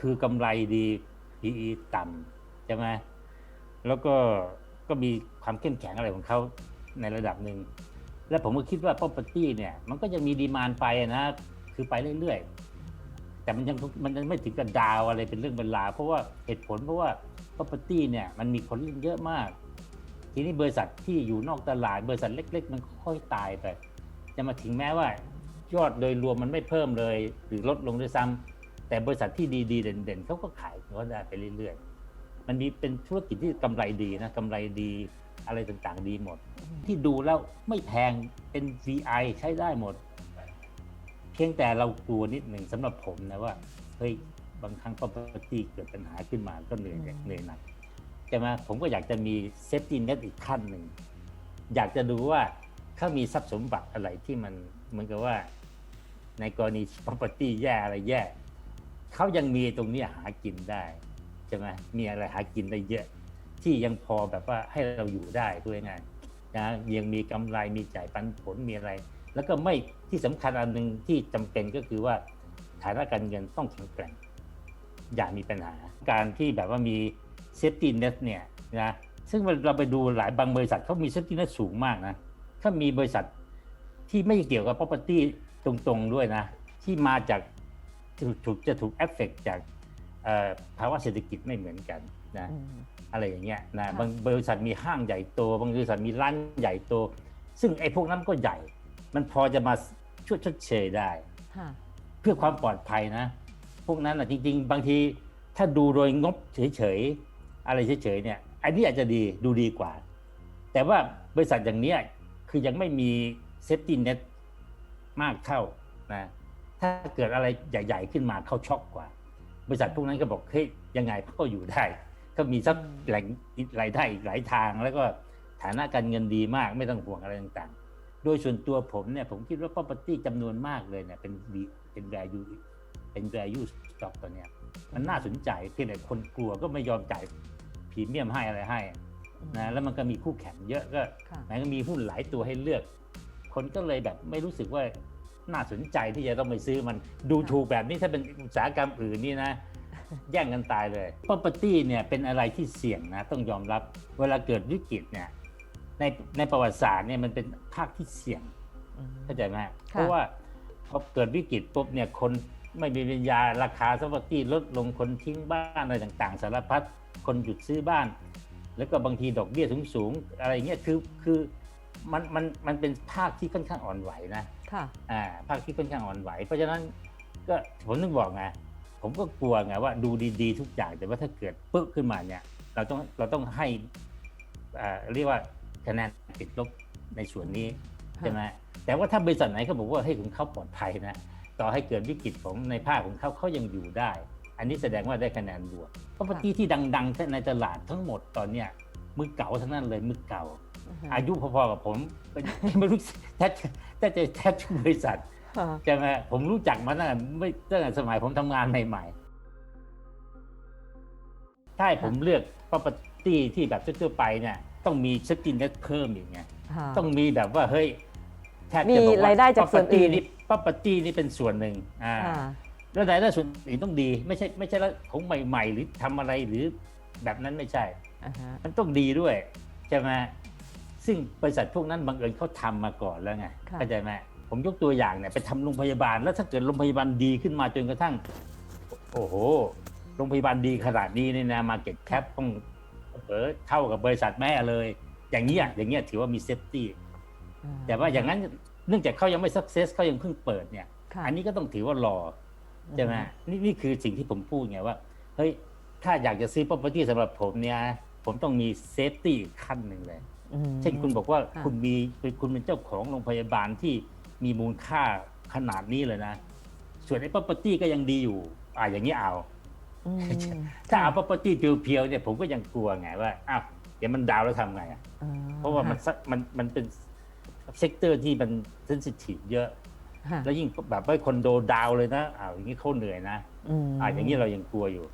คือกำไรดี PE ต่ำใช่ไหมแล้วก็ก็มีความเข้มแข็งอะไรของเขาในระดับหนึ่ง และผมก็คิดว่า property เนี่ย มันก็ยังมีดีมานไปนะ คือไปเรื่อยๆ แต่มันยังมันยังไม่ถึงกับดาวอะไรเป็นเรื่องเป็นราวเพราะว่าเหตุผลเพราะว่า property เนี่ยมันมีคนเล่นเยอะมาก ทีนี้บริษัทที่อยู่นอกตลาดบริษัทเล็ก ๆ มันค่อยตายไป จะมาถึงแม้ว่ายอดโดยรวมมันไม่เพิ่มเลย หรือลดลงด้วยซ้ำ แต่บริษัทที่ดีๆเด่นๆเขาก็ขายเขาได้ไปเรื่อยๆ มันมีเป็นธุรกิจที่กำไรดีนะกำไรดีอะไรต่างๆดีหมด ที่ดูแล้วไม่แพงเป็น VI ใช้ได้หมด เพียงแต่เรากลัวนิดหนึ่งสำหรับผมนะว่าเฮ้ยบางครั้ง property เกิดปัญหาขึ้นมาก็เหนื่อยอืมเหนื่อยหนักใช่ไหมผมก็อยากจะมี safety net อีกขั้นหนึ่ง อยากจะดูว่าเขามีทรัพย์สมบัติอะไรที่มันเหมือนกับว่าในกรณี property แย่อะไรแย่ เขายังมีตรงนี้หากินได้ใช่ไหมมีอะไรหากินได้เยอะ ที่ยังพอแบบว่าให้เราอยู่ได้ด้วยงายๆนะยังมีกำไรมีจ่ายปันผลมีอะไร แล้วก็ไม่ที่สำคัญอันหนึ่งที่จำเป็นก็คือว่าฐานะการเงินต้องแข็งแกร่ง อย่ามีปัญหา การที่แบบว่ามีเซฟตี้เน็ตเนี่ยนะซึ่งเราไปดูหลายบางบริษัทเขามีเซฟตี้เน็ตสูงมากนะถ้ามีบริษัทที่ไม่เกี่ยวกับ property ตรงๆด้วยนะ ที่มาจาก ถูกถูกจะถูกเอฟเฟกจากเอ่อภาวะเศรษฐกิจไม่เหมือนกันนะอืมอะไรอย่างเงี้ยนะค่ะบางบริษัทมีห้างใหญ่โต บางบริษัทมีร้านใหญ่โต ซึ่งไอ้พวกนั้นก็ใหญ่ มันพอจะมาช่วยชดเชยได้ค่ะเพื่อความปลอดภัยนะ พวกนั้นนะจริง ๆ บางทีถ้าดูโดยงบเฉยๆอะไรเฉยๆเนี่ย อันนี้อาจจะดีดูดีกว่า แต่ว่าบริษัทอย่างเนี้ยคือยังไม่มีเซฟตี้เน็ตมากเท่านะ ถ้าเกิดอะไรใหญ่ ๆ ขึ้นมาเขาช็อกกว่า บริษัทพวกนั้นก็บอกเฮ้ยยังไงเขาก็อยู่ได้ ก็มีทรัพย์แหล่งรายได้อีกหลายทาง แล้วก็ฐานะการเงินดีมากไม่ต้องห่วงอะไรต่างๆ โดยส่วนตัวผมเนี่ยผมคิดว่า property จำนวนมากเลยเนี่ยเป็น V- เป็น value เป็น value stock ตัวเนี้ยมันน่าสนใจเพียงแต่คนกลัวก็ไม่ยอมจ่ายพรีเมียมให้อะไรให้นะแล้วมันก็มีคู่แข่งเยอะก็ค่ะไหนก็มีหุ้นหลายตัวให้เลือก คนก็เลยแบบไม่รู้สึกว่า น่าสนใจที่จะต้องไปซื้อมันดูถูกแบบนี้ถ้าเป็นอุตสาหกรรมอื่นนี่นะ แย่งกันตายเลย property เนี่ยเป็นอะไรที่เสี่ยงนะ ต้องยอมรับเวลาเกิดวิกฤตเนี่ยในในประวัติศาสตร์เนี่ยมันเป็นภาคที่เสี่ยงอืมเข้าใจไหมเพราะว่าพอเกิดวิกฤตปุ๊บเนี่ยคนไม่มีปัญญาราคา property ลดลงคนทิ้งบ้านอะไรต่าง ๆ สารพัดคนหยุดซื้อบ้าน แล้วก็บางทีดอกเบี้ยสูงๆอะไรเงี้ยคือคือ มันมันมันเป็นภาคที่ค่อนข้างอ่อนไหวนะค่ะ อ่าภาคที่ค่อนข้างอ่อนไหว เพราะฉะนั้นก็ผมนึกบอกไงผมก็กลัวไงว่าดูดีๆทุกอย่างแต่ว่าถ้าเกิดปึ๊กขึ้นมาเนี่ย เราต้องเราต้องให้อ่าเรียกว่าคะแนนติดลบในส่วนนี้ค่ะใช่ไหมแต่ว่าถ้าบริษัทไหนเขาบอกว่าให้ของเขาปลอดภัยนะต่อให้เกิดวิกฤตของในภาคของเขาเขายังอยู่ได้ อันนี้แสดงว่าได้คะแนนบวกเพราะปฏิที่ดังๆในตลาดทั้งหมดตอนเนี้ยมือเก่าทั้งนั้นเลยมือเก่า อายุพอๆกับผมก็ไม่รู้แทบแทบจะแทบทุกบริษัทค่ะใช่ไหมผมรู้จักมาตั้งแต่ไม่ตั้งแต่สมัยผมทำงานใหม่ๆถ้าให้ผมเลือก property ที่แบบทั่วๆไปเนี่ยต้องมีสกินเน็ตเพิ่มอีกไงค่ะต้องมีแบบว่าเฮ้ยแทบมีจะบอกว่ารายได้จากส่วนอื่น property นี่ property นี่เป็นส่วนหนึ่งอ่าค่ะแล้วรายได้ส่วนอื่นต้องดี ไม่ใช่ไม่ใช่แล้วของใหม่ ๆ หรือทำอะไรหรือแบบนั้นไม่ใช่อ่าฮะมันต้องดีด้วยใช่ไหม ซึ่งบริษัทพวกนั้นบังเอิญเขาทำมาก่อนแล้วไงค่ะเข้าใจไหมผมยกตัวอย่างเนี่ยไปทำโรงพยาบาลแล้วถ้าเกิดโรงพยาบาลดีขึ้นมาจนกระทั่ง โอ้โหโรงพยาบาลดีขนาดนี้นี่นะมาเก็ตแคปต้องเออเท่ากับบริษัทแม่เลย อย่างเงี้ยอย่างเงี้ยถือว่ามีเซฟตี้แต่ว่าอย่างนั้นเนื่องจากเขายังไม่สักเซสเขายังเพิ่งเปิดเนี่ยค่ะอันนี้ก็ต้องถือว่ารอใช่ไหมนี่นี่คือสิ่งที่ผมพูดไงว่าเฮ้ยถ้าอยากจะซื้อ property สำหรับผมเนี่ย ผมต้องมีเซฟตี้อีกขั้นหนึ่งเลยอืม เช่นคุณบอกว่าค่ะ คุณมีคุณเป็นเจ้าของโรงพยาบาลที่มีมูลค่าขนาดนี้เลยนะ ส่วนไอ้ property ก็ยังดีอยู่ อ่าอย่างนี้เอา อืมถ้าเอา property เพียวๆเนี่ยผมก็ยังกลัวไงว่าอ้าวเดี๋ยวมันดาวน์แล้วทำไงอะอ่เพราะว่ามันสักมันมันเป็นเซกเตอร์ที่มันเซนซิทีฟเยอะ ค่ะแล้วยิ่งแบบว่าคอนโดดาวน์เลยนะอ้าวอย่างนี้เขาเหนื่อยนะอืม อ่าอย่างนี้เรายังกลัวอยู่